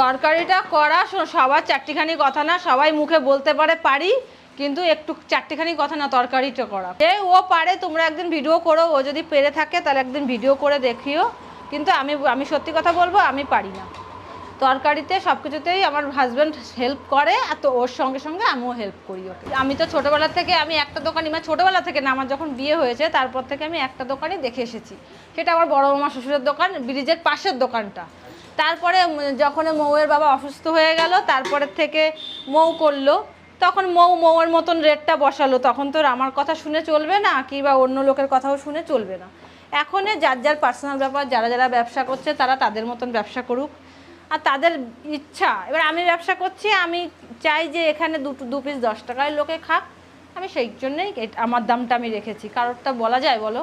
তরকারিটা করা সবার চারটিখানি কথা না, সবাই মুখে বলতে পারে পারি, কিন্তু একটু চারটিখানি কথা না, তরকারিটা করা। এ, ও পারে, তোমরা একদিন ভিডিও করো, ও যদি পেরে থাকে, তাহলে একদিন ভিডিও করে দেখিও। কিন্তু আমি আমি সত্যি কথা বলব, আমি পারি না। তরকারিতে সব কিছুতেই আমার হাজব্যান্ড হেল্প করে, আর তো ওর সঙ্গে সঙ্গে আমিও হেল্প করি ওকে। আমি তো ছোটোবেলা থেকে, আমি একটা দোকানই মানে ছোটোবেলা থেকে না, আমার যখন বিয়ে হয়েছে, তারপর থেকে আমি একটা দোকানই দেখে এসেছি। সেটা আমার বড় মামা শ্বশুরের দোকান, ব্রিজের পাশের দোকানটা। তারপরে যখন মৌয়ের বাবা অসুস্থ হয়ে গেল তারপরের থেকে মৌ করল। তখন মৌ মৌয়ের মতন রেটটা বসালো। তখন তো আমার কথা শুনে চলবে না কিংবা অন্য লোকের কথাও শুনে চলবে না। এখন যার যার পার্সোনাল ব্যাপার, যারা যারা ব্যবসা করছে, তারা তাদের মতন ব্যবসা করুক। আর তাদের ইচ্ছা, এবার আমি ব্যবসা করছি, আমি চাই যে এখানে দুটো দু পিস দশ টাকায় লোকে খাক। আমি সেই জন্যই আমার দামটা আমি রেখেছি। কারোরটা বলা যায় বলো?